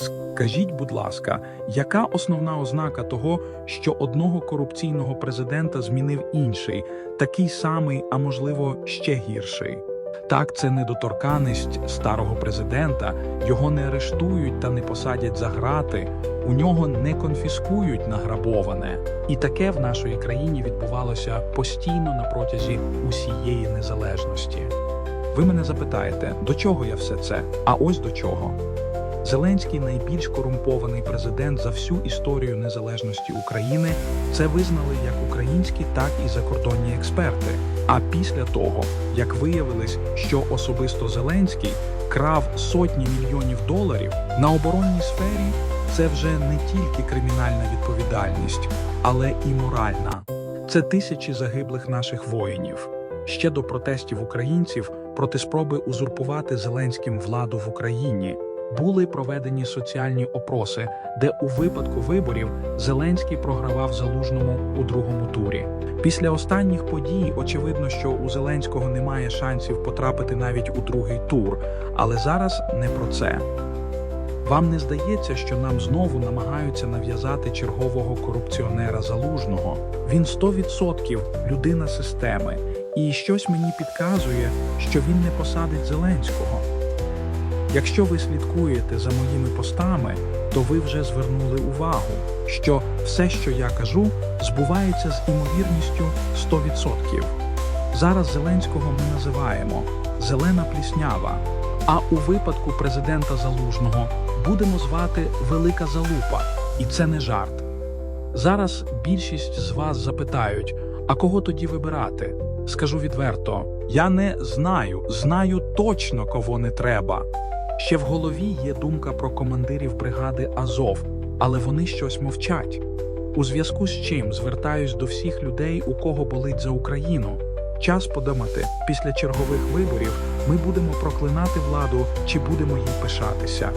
Скажіть, будь ласка, яка основна ознака того, що одного корупційного президента змінив інший, такий самий, а можливо ще гірший? Так, це недоторканість старого президента, його не арештують та не посадять за грати, у нього не конфіскують награбоване. І таке в нашій країні відбувалося постійно на протязі усієї незалежності. Ви мене запитаєте, до чого я все це? А ось до чого. Зеленський найбільш корумпований президент за всю історію незалежності України. Це визнали як українські, так і закордонні експерти. А після того, як виявилось, що особисто Зеленський крав сотні мільйонів доларів на оборонній сфері, це вже не тільки кримінальна відповідальність, але і моральна. Це тисячі загиблих наших воїнів. Ще до протестів українців проти спроби узурпувати Зеленським владу в Україні були проведені соціальні опроси, де у випадку виборів Зеленський програвав залужному у другому турі. Після останніх подій очевидно, що у Зеленського немає шансів потрапити навіть у другий тур, але зараз не про це. Вам не здається, що нам знову намагаються нав'язати чергового корупціонера залужного? Він 100% людина системи, і щось мені підказує, що він не посадить Зеленського. Якщо ви слідкуєте за моїми постами, то ви вже звернули увагу, що все, що я кажу, збувається з імовірністю 100%. Зараз Зеленського ми називаємо зелена пліснява. А у випадку президента Залужного будемо звати Велика Залупа, і це не жарт. Зараз більшість з вас запитають: а кого тоді вибирати? Скажу відверто: я не знаю, знаю точно, кого не треба. Ще в голові є думка про командирів бригади Азов, але вони щось мовчать. У зв'язку з чим звертаюсь до всіх людей, у кого болить за Україну. Час подумати, після чергових виборів ми будемо проклинати владу чи будемо їй пишатися.